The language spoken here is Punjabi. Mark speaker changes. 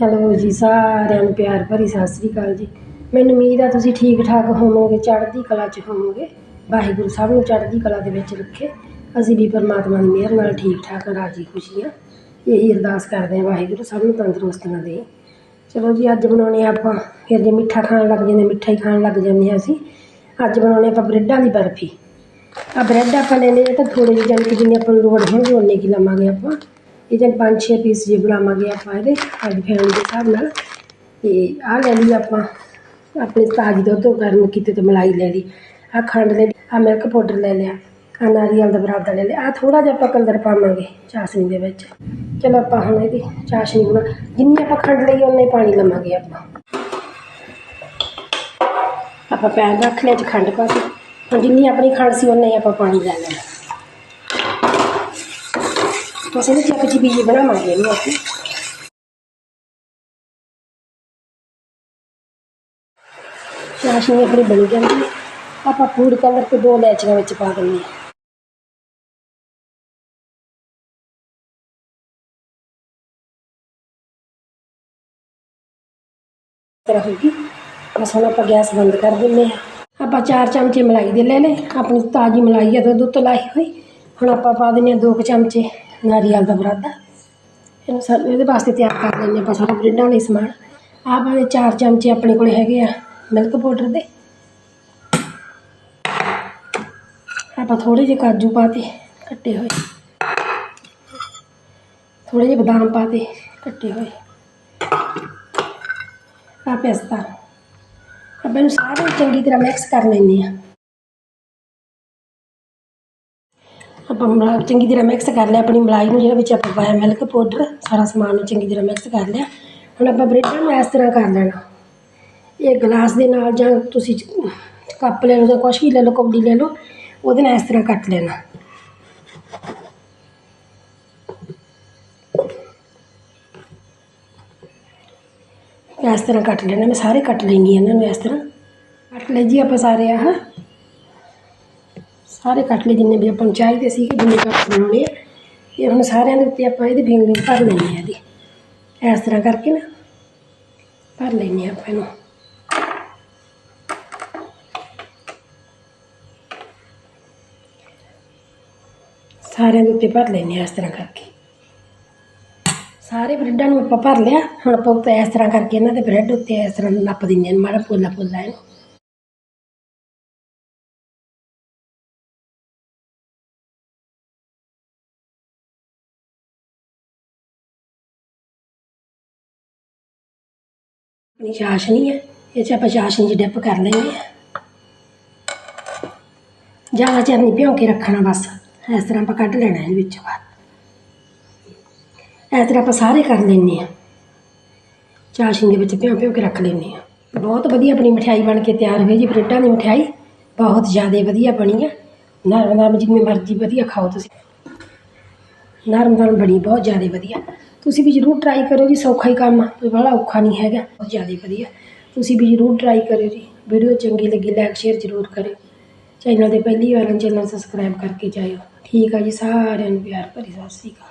Speaker 1: ਹੈਲੋ ਜੀ, ਸਾਰਿਆਂ ਨੂੰ ਪਿਆਰ ਭਰੀ ਸਤਿ ਸ੍ਰੀ ਅਕਾਲ ਜੀ। ਮੈਨੂੰ ਉਮੀਦ ਆ ਤੁਸੀਂ ਠੀਕ ਠਾਕ ਹੋਵੋਗੇ, ਚੜ੍ਹਦੀ ਕਲਾ 'ਚ ਹੋਵੋਗੇ। ਵਾਹਿਗੁਰੂ ਸਭ ਨੂੰ ਚੜ੍ਹਦੀ ਕਲਾ ਦੇ ਵਿੱਚ ਰੱਖੇ। ਅਸੀਂ ਵੀ ਪਰਮਾਤਮਾ ਦੀ ਮਿਹਰ ਨਾਲ ਠੀਕ ਠਾਕ ਰਾਜੀ, ਖੁਸ਼ੀ ਹਾਂ ਇਹੀ ਅਰਦਾਸ ਕਰਦੇ ਹਾਂ ਵਾਹਿਗੁਰੂ ਸਭ ਨੂੰ ਤੰਦਰੁਸਤੀਆਂ ਦੇ ਚਲੋ ਜੀ, ਅੱਜ ਬਣਾਉਣੇ ਆ ਆਪਾਂ ਫਿਰ ਜੇ ਮਿੱਠਾ ਖਾਣ ਲੱਗ ਜਾਂਦੇ, ਮਿੱਠਾ ਹੀ ਖਾਣ ਲੱਗ ਜਾਂਦੇ ਹਾਂ ਅਸੀਂ। ਅੱਜ ਬਣਾਉਣੇ ਆਪਾਂ ਬ੍ਰੈਡਾਂ ਦੀ ਬਰਫੀ। ਆ ਬ੍ਰੈਡ ਆਪਾਂ ਲੈ ਲਏ ਤਾਂ ਥੋੜੇ ਜਿਹੇ ਜਾਣੀ ਕਿ ਜਿੰਨੇ ਆਪਾਂ ਨੂੰ ਲੋੜ ਹੋਣਗੇ ਉਨੇ ਕੀ ਲਵਾਂਗੇ ਆਪਾਂ। ਇਹ ਜਾਂ ਪੰਜ ਛੇ ਪੀਸ ਜੇ ਬਣਾਵਾਂਗੇ ਆਪਾਂ ਇਹਦੇ, ਸਾਡੀ ਫੈਮਿਲੀ ਦੇ ਹਿਸਾਬ ਨਾਲ, ਤੇ ਆਹ ਲੈ ਲਈ ਆਪਾਂ, ਆਪਣੇ ਤਾਜੀ ਦੁੱਧ ਤੋਂ ਗਰਮ ਕੀਤੇ ਤੇ ਮਲਾਈ ਲੈ ਲਈ, ਆਹ ਖੰਡ ਲੈ ਲਈ, ਆਹ ਮਿਲਕ ਪਾਊਡਰ ਲੈ ਲਿਆ, ਆਹ ਨਾਰੀਅਲ ਦਾ ਬਰਾਬਰ ਲੈ ਲਿਆ, ਆਹ ਥੋੜਾ ਜਿਹਾ ਆਪਾਂ ਕਲਰ ਪਾਵਾਂਗੇ ਚਾਸ਼ਨੀ ਦੇ ਵਿੱਚ। ਚਲੋ ਆਪਾਂ ਹੁਣ ਇਹਦੀ ਚਾਸ਼ਨੀ ਬਣਾ, ਜਿੰਨੀ ਆਪਾਂ ਖੰਡ ਲਈ ਉਨਾ ਹੀ ਪਾਣੀ ਲਵਾਂਗੇ ਆਪਾਂ। ਆਪਾਂ ਪੈਨ ਰੱਖ ਲਿਆ ਚ ਖੰਡ ਪਾ ਕੇ ਹੁਣ ਜਿੰਨੀ ਆਪਣੀ ਖੰਡ ਸੀ ਉਨਾ ਹੀ ਆਪਾਂ ਪਾਣੀ ਲੈ ਲੈਣਾ ਬਸ ਇਹਦੇ ਚ ਆਪਾਂ ਜੀ ਬੀਜ ਬਣਾਵਾਂਗੇ ਚਾਸ਼ਨੀ ਆਪਣੀ ਬਣੀ ਜਾਂਦੀ ਹੈ ਆਪਾਂ ਫੂਡ ਕਲਰ ਤੇ ਦੋ ਲੈਚੀਆਂ ਵਿੱਚ ਪਾ ਦਿੰਦੇ ਹਾਂ ਤਰ੍ਹਾਂ ਹੋਗੀ ਬਸ ਹੁਣ ਆਪਾਂ ਗੈਸ ਬੰਦ ਕਰ ਦਿੰਦੇ ਹਾਂ ਆਪਾਂ ਚਾਰ ਚਮਚੇ ਮਲਾਈ ਦੇ ਲੈ ਲਏ ਆਪਣੀ ਤਾਜ਼ੀ ਮਲਾਈ ਹੈ ਦੁੱਧ ਤੋਂ ਲਾਈ ਹੋਈ ਹੁਣ ਆਪਾਂ ਪਾ ਦਿੰਦੇ ਹਾਂ ਦੋ ਕੁ ਚਮਚੇ ਨਾਰੀਅਲ ਦਾ ਬਰਾਦਾ। ਇਹਨੂੰ ਸਾਨੂੰ ਇਹਦੇ ਵਾਸਤੇ ਤਿਆਰ ਕਰ ਲੈਂਦੇ ਆਪਾਂ ਸਾਰਾ ਬ੍ਰੈਡਾਂ ਲਈ ਸਮਾਨ। ਆਹ ਵਾਲੇ ਚਾਰ ਚਮਚੇ ਆਪਣੇ ਕੋਲੇ ਹੈਗੇ ਆ ਮਿਲਕ ਪਾਊਡਰ ਦੇ। ਆਪਾਂ ਥੋੜੇ ਜਿਹੇ ਕਾਜੂ ਪਾਤੇ, ਕੱਟੇ ਹੋਏ। ਥੋੜੇ ਜਿਹੇ ਬਦਾਮ ਪਾਤੇ, ਕੱਟੇ ਹੋਏ। ਆ ਪਿਸਤਾ ਆਪਾਂ ਇਹਨੂੰ ਸਾਰੇ ਚੰਗੀ ਤਰ੍ਹਾਂ ਮਿਕਸ ਕਰ ਲੈਂਦੇ ਆ ਆਪਾਂ ਮਲਾ ਚੰਗੀ ਤਰ੍ਹਾਂ ਮਿਕਸ ਕਰ ਲਿਆ, ਆਪਣੀ ਮਲਾਈ ਨੂੰ ਜਿਹੜਾ ਵਿੱਚ ਆਪਾਂ ਪਾਇਆ ਮਿਲਕ ਪਾਊਡਰ ਸਾਰਾ ਸਮਾਨ ਨੂੰ ਚੰਗੀ ਤਰ੍ਹਾਂ ਮਿਕਸ ਕਰ ਲਿਆ। ਹੁਣ ਆਪਾਂ ਬ੍ਰੈਡਾਂ ਨੂੰ ਇਸ ਤਰ੍ਹਾਂ ਕਰ ਲੈਣਾ। ਇਹ ਗਲਾਸ ਦੇ ਨਾਲ ਜਾਂ ਤੁਸੀਂ ਕੱਪ ਲੈ ਲਓ ਜਾਂ ਕੁਛ ਵੀ ਲੈ ਲਓ, ਕੌਡੀ ਲੈ ਲਓ, ਉਹਦੇ ਨਾਲ ਇਸ ਤਰ੍ਹਾਂ ਕੱਟ ਲੈਣਾ। ਇਸ ਤਰ੍ਹਾਂ ਕੱਟ ਲੈਣਾ, ਮੈਂ ਸਾਰੇ ਕੱਟ ਲੈਂਦੀ ਇਹਨਾਂ ਨੂੰ ਇਸ ਤਰ੍ਹਾਂ। ਕੱਟ ਲੈ ਜੀ ਆਪਾਂ ਸਾਰੇ, ਆਹ। ਸਾਰੇ ਕੱਟ ਲਏ ਜਿੰਨੇ ਵੀ ਆਪਾਂ ਨੂੰ ਚਾਹੀਦੇ ਸੀ ਜਿੰਨੇ ਕੱਪ ਬਣਾਉਣੇ ਆ। ਇਹ ਹੁਣ ਸਾਰਿਆਂ ਦੇ ਉੱਤੇ ਆਪਾਂ ਇਹਦੀ ਫਿੰਗਲਿੰਗ ਭਰ ਲੈਣੀ ਹੈ ਇਹਦੀ। ਇਸ ਤਰ੍ਹਾਂ ਕਰਕੇ ਨਾ, ਭਰ ਲੈਣੀ ਆਪਾਂ ਇਹਨੂੰ। ਸਾਰਿਆਂ ਦੇ ਉੱਤੇ ਭਰ ਲੈਣੇ ਆ ਇਸ ਤਰ੍ਹਾਂ ਕਰਕੇ। ਸਾਰੇ ਬ੍ਰੈਡਾਂ ਨੂੰ ਆਪਾਂ ਭਰ ਲਿਆ, ਹੁਣ ਆਪਾਂ ਉੱਤੇ ਇਸ ਤਰ੍ਹਾਂ ਕਰਕੇ ਇਹਨਾਂ ਦੇ ਬ੍ਰੈਡ ਉੱਤੇ ਇਸ ਤਰ੍ਹਾਂ ਨੱਪ ਦਿੰਦੇ ਹਾਂ, ਮਾੜਾ ਪੋਲਾ ਪੋਲਾ ਇਹਨੂੰ। ਆਪਣੀ ਚਾਸ਼ਨੀ ਹੈ, ਇਹ 'ਚ ਆਪਾਂ ਚਾਸ਼ਨੀ 'ਚ ਡਿਪ ਕਰ ਲੈਂਦੇ ਹਾਂ। ਜ਼ਿਆਦਾ ਚਿਰ ਨਹੀਂ ਭਿਉਂ ਕੇ ਰੱਖਣਾ ਬਸ, ਇਸ ਤਰ੍ਹਾਂ ਆਪਾਂ ਕੱਢ ਲੈਣਾ ਇਹਦੇ ਵਿੱਚੋਂ ਬਾਅਦ। ਇਸ ਤਰ੍ਹਾਂ ਆਪਾਂ ਸਾਰੇ ਕਰ ਲੈਂਦੇ ਹਾਂ। ਚਾਸ਼ਨੀ ਦੇ ਵਿੱਚ ਭਿਉਂ ਭਿਉਂ ਕੇ ਰੱਖ ਲੈਂਦੇ ਹਾਂ। ਬਹੁਤ ਵਧੀਆ ਆਪਣੀ ਮਠਿਆਈ ਬਣ ਕੇ ਤਿਆਰ ਹੋਈ ਜੀ, ਬ੍ਰੈਡਾਂ ਦੀ ਮਠਿਆਈ। ਬਹੁਤ ਜ਼ਿਆਦਾ ਵਧੀਆ ਬਣੀ ਆ। ਨਰਮ ਨਰਮ ਜਿੰਨੀ ਮਰਜ਼ੀ ਵਧੀਆ ਖਾਓ ਤੁਸੀਂ। ਨਰਮ ਨਰਮ ਬਣੀ, ਬਹੁਤ ਜ਼ਿਆਦਾ ਵਧੀਆ। ਤੁਸੀਂ ਵੀ ਜ਼ਰੂਰ ਟਰਾਈ ਕਰਿਓ ਜੀ, ਸੌਖਾ ਹੀ ਕੰਮ ਆ, ਕੋਈ ਬੜਾ ਔਖਾ ਨਹੀਂ ਹੈਗਾ, ਬਹੁਤ ਜ਼ਿਆਦਾ ਵਧੀਆ। ਤੁਸੀਂ ਵੀ ਜ਼ਰੂਰ ਟਰਾਈ ਕਰਿਓ ਜੀ ਵੀਡੀਓ ਚੰਗੀ ਲੱਗੀ ਲਾਈਕ ਸ਼ੇਅਰ ਜ਼ਰੂਰ ਕਰਿਓ। ਚੈਨਲ 'ਤੇ ਪਹਿਲੀ ਵਾਰ ਚੈਨਲ ਸਬਸਕ੍ਰਾਈਬ ਕਰਕੇ ਜਾਇਓ। ਠੀਕ ਆ ਜੀ, ਸਾਰਿਆਂ ਨੂੰ ਪਿਆਰ ਭਰੀ ਸਤਿ ਸ਼੍ਰੀ ਅਕਾਲ।